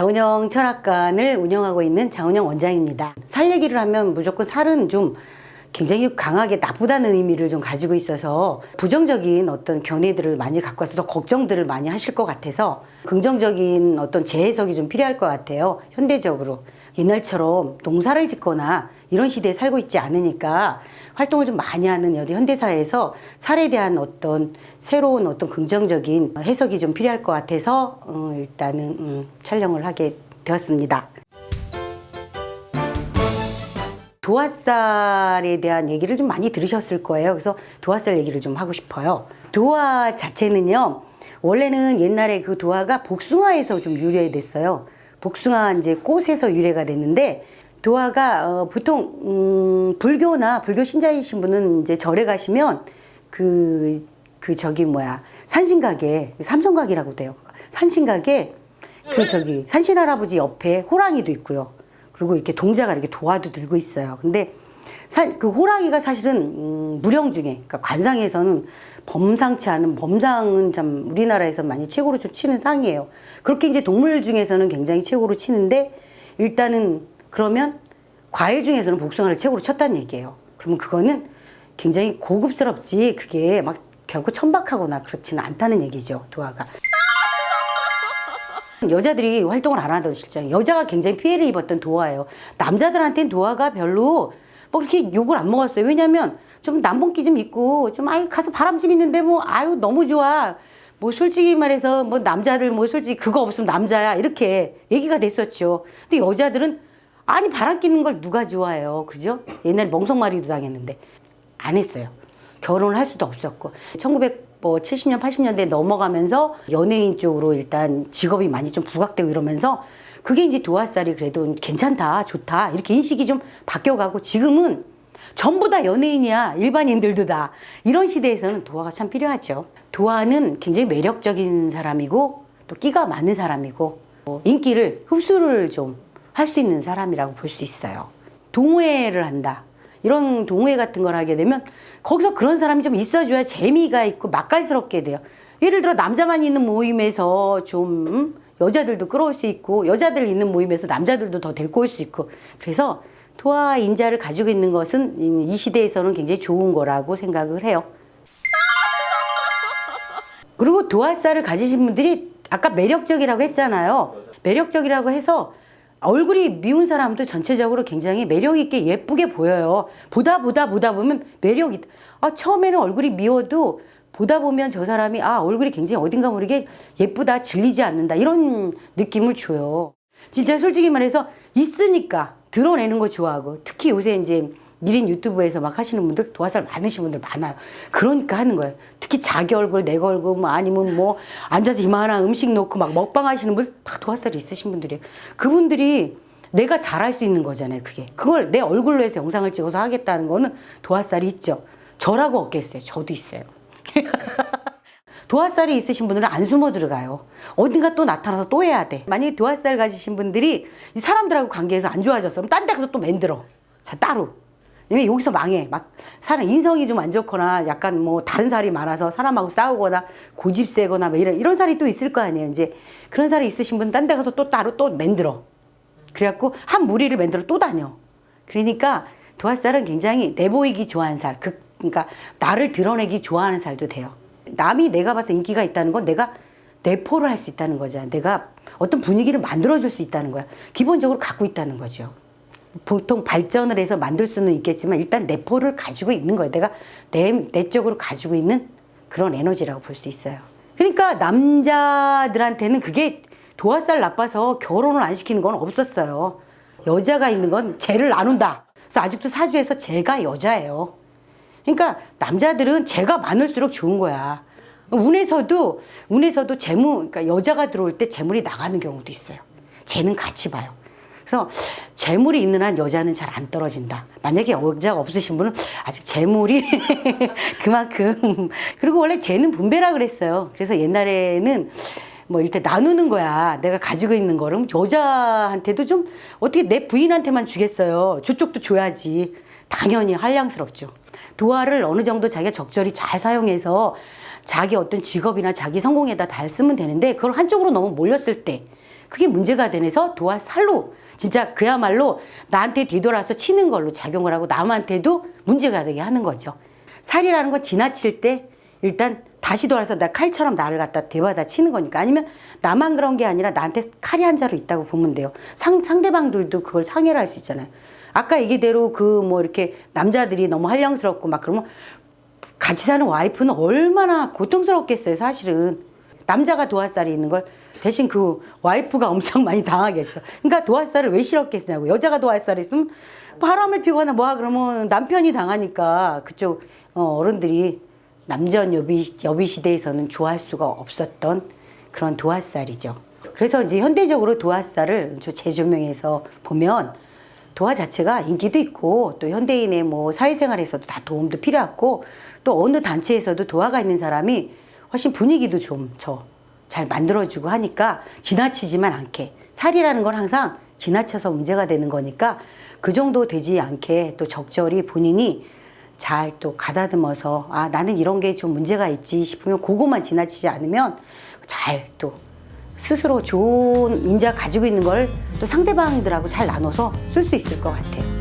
자운영 철학관을 운영하고 있는 자운영 원장입니다. 살 얘기를 하면 무조건 살은 좀 굉장히 강하게 나쁘다는 의미를 좀 가지고 있어서 부정적인 어떤 견해들을 많이 갖고 와서 더 걱정들을 많이 하실 것 같아서 긍정적인 어떤 재해석이 좀 필요할 것 같아요. 현대적으로. 옛날처럼 농사를 짓거나 이런 시대에 살고 있지 않으니까 활동을 좀 많이 하는 여기 현대사회에서 살에 대한 어떤 새로운 어떤 긍정적인 해석이 좀 필요할 것 같아서 어, 일단은 음, 촬영을 하게 되었습니다. 도화살에 대한 얘기를 좀 많이 들으셨을 거예요. 그래서 도화살 얘기를 좀 하고 싶어요. 도화 자체는요, 원래는 옛날에 그 도화가 복숭아에서 좀 유래됐어요. 복숭아 이제 꽃에서 유래가 됐는데, 도화가 어, 보통 음, 불교나 불교 신자이신 분은 이제 절에 가시면 그, 그 저기 뭐야 산신각에 삼성각이라고 돼요. 산신각에 그 저기 산신 할아버지 옆에 호랑이도 있고요. 그리고 이렇게 동자가 이렇게 도화도 들고 있어요. 근데 사, 그 호랑이가 사실은 음, 무령 중에 그러니까 관상에서는 범상치 않은 범상은 참 우리나라에서 많이 최고로 좀 치는 상이에요. 그렇게 이제 동물 중에서는 굉장히 최고로 치는데 일단은 그러면 과일 중에서는 복숭아를 최고로 쳤다는 얘기예요. 그러면 그거는 굉장히 고급스럽지 그게 막 결코 천박하거나 그렇지는 않다는 얘기죠. 도화가. 여자들이 활동을 안 하던 실장 여자가 굉장히 피해를 입었던 도화예요. 남자들한테는 도화가 별로 뭐 그렇게 욕을 안 먹었어요. 왜냐면 좀 남봉기 좀 있고 좀 아이 가서 바람 좀 있는데 뭐 아유 너무 좋아. 뭐 솔직히 말해서 뭐 남자들 뭐 솔직히 그거 없으면 남자야 이렇게 얘기가 됐었죠. 근데 여자들은 아니 바람 끼는 걸 누가 좋아해요. 그죠? 옛날에 멍석마리도 당했는데 안 했어요. 결혼을 할 수도 없었고 1970년 80년대 넘어가면서 연예인 쪽으로 일단 직업이 많이 좀 부각되고 이러면서 그게 이제 도화살이 그래도 괜찮다 좋다 이렇게 인식이 좀 바뀌어가고 지금은 전부 다 연예인이야 일반인들도 다 이런 시대에서는 도화가 참 필요하죠 도화는 굉장히 매력적인 사람이고 또 끼가 많은 사람이고 뭐 인기를 흡수를 좀 할 수 있는 사람이라고 볼 수 있어요 동호회를 한다 이런 동호회 같은 걸 하게 되면 거기서 그런 사람이 좀 있어줘야 재미가 있고 맛깔스럽게 돼요. 예를 들어 남자만 있는 모임에서 좀 음? 여자들도 끌어올 수 있고 여자들 있는 모임에서 남자들도 더 데리고 올 수 있고 그래서 토화 인자를 가지고 있는 것은 이 시대에서는 굉장히 좋은 거라고 생각을 해요. 그리고 도화살을 가지신 분들이 아까 매력적이라고 했잖아요. 매력적이라고 해서 얼굴이 미운 사람도 전체적으로 굉장히 매력 있게 예쁘게 보여요. 보다 보다 보다 보면 매력이 아 처음에는 얼굴이 미워도 보다 보면 저 사람이 아 얼굴이 굉장히 어딘가 모르게 예쁘다 질리지 않는다 이런 느낌을 줘요. 진짜 솔직히 말해서 있으니까 드러내는 거 좋아하고 특히 요새 이제 1인 유튜브에서 막 하시는 분들 도화살 많으신 분들 많아요. 그러니까 하는 거예요. 특히 자기 얼굴, 내 얼굴, 뭐 아니면 뭐 앉아서 이만한 음식 놓고 막 먹방 하시는 분 다 도화살이 있으신 분들이에요. 그분들이 내가 잘할 수 있는 거잖아요. 그게. 그걸 내 얼굴로 해서 영상을 찍어서 하겠다는 거는 도화살이 있죠. 저라고 없겠어요. 저도 있어요. 도화살이 있으신 분들은 안 숨어 들어가요. 어딘가 또 나타나서 또 해야 돼. 만약에 도화살 가지신 분들이 이 사람들하고 관계에서 안 좋아졌어. 그럼 딴데 가서 또 만들어. 자, 따로. 왜 여기서 망해. 막 사람 인성이 좀 안 좋거나 약간 뭐 다른 살이 많아서 사람하고 싸우거나 고집 세거나 뭐 이런 이런 살이 또 있을 거 아니에요. 이제 그런 살이 있으신 분 딴 데 가서 또 따로 또 만들어. 그래갖고 한 무리를 만들어 또 다녀. 그러니까 도화살은 굉장히 내보이기 좋아하는 살. 그, 그러니까 나를 드러내기 좋아하는 살도 돼요. 남이 내가 봐서 인기가 있다는 건 내가 내포를 할 수 있다는 거잖아. 내가 어떤 분위기를 만들어줄 수 있다는 거야. 기본적으로 갖고 있다는 거죠. 보통 발전을 해서 만들 수는 있겠지만 일단 내포를 가지고 있는 거예요. 내가 내, 내적으로 가지고 있는 그런 에너지라고 볼 수 있어요. 그러니까 남자들한테는 그게 도화살 나빠서 결혼을 안 시키는 건 없었어요. 여자가 있는 건 죄를 나눈다. 그래서 아직도 사주에서 죄가 여자예요. 그러니까 남자들은 죄가 많을수록 좋은 거야. 운에서도 운에서도 재물 그러니까 여자가 들어올 때 재물이 나가는 경우도 있어요. 죄는 같이 봐요. 그래서 재물이 있는 한 여자는 잘 안 떨어진다. 만약에 여자가 없으신 분은 아직 재물이 그만큼 그리고 원래 재는 분배라 그랬어요. 그래서 옛날에는 뭐 이렇게 나누는 거야. 내가 가지고 있는 거를 여자한테도 좀 어떻게 내 부인한테만 주겠어요. 저쪽도 줘야지. 당연히 한량스럽죠. 도화를 어느 정도 자기가 적절히 잘 사용해서 자기 어떤 직업이나 자기 성공에다 달 쓰면 되는데 그걸 한쪽으로 너무 몰렸을 때 그게 문제가 되면서 도화살로 진짜 그야말로 나한테 뒤돌아서 치는 걸로 작용을 하고 남한테도 문제가 되게 하는 거죠. 살이라는 건 지나칠 때 일단 다시 돌아서 나 칼처럼 나를 갖다 대받아 치는 거니까 아니면 나만 그런 게 아니라 나한테 칼이 한 자루 있다고 보면 돼요. 상, 상대방들도 그걸 상해를 할 수 있잖아요. 아까 얘기대로 그 뭐 이렇게 남자들이 너무 한량스럽고 막 그러면 같이 사는 와이프는 얼마나 고통스럽겠어요, 사실은. 남자가 도화살이 있는 걸 대신 그 와이프가 엄청 많이 당하겠죠. 그러니까 도화살을 왜 싫었겠냐고. 여자가 도화살이 있으면 바람을 피거나 뭐하 그러면 남편이 당하니까 그쪽 어, 어른들이 남전 여비, 여비 시대에서는 좋아할 수가 없었던 그런 도화살이죠. 그래서 이제 현대적으로 도화살을 저 재조명해서 보면 도화 자체가 인기도 있고 또 현대인의 뭐 사회생활에서도 다 도움도 필요하고 또 어느 단체에서도 도화가 있는 사람이 훨씬 분위기도 좀 저 잘 만들어주고 하니까 지나치지만 않게 살이라는 건 항상 지나쳐서 문제가 되는 거니까 그 정도 되지 않게 또 적절히 본인이 잘 또 가다듬어서 아 나는 이런 게 좀 문제가 있지 싶으면 그거만 지나치지 않으면 잘 또 스스로 좋은 인자 가지고 있는 걸 또 상대방들하고 잘 나눠서 쓸 수 있을 것 같아요.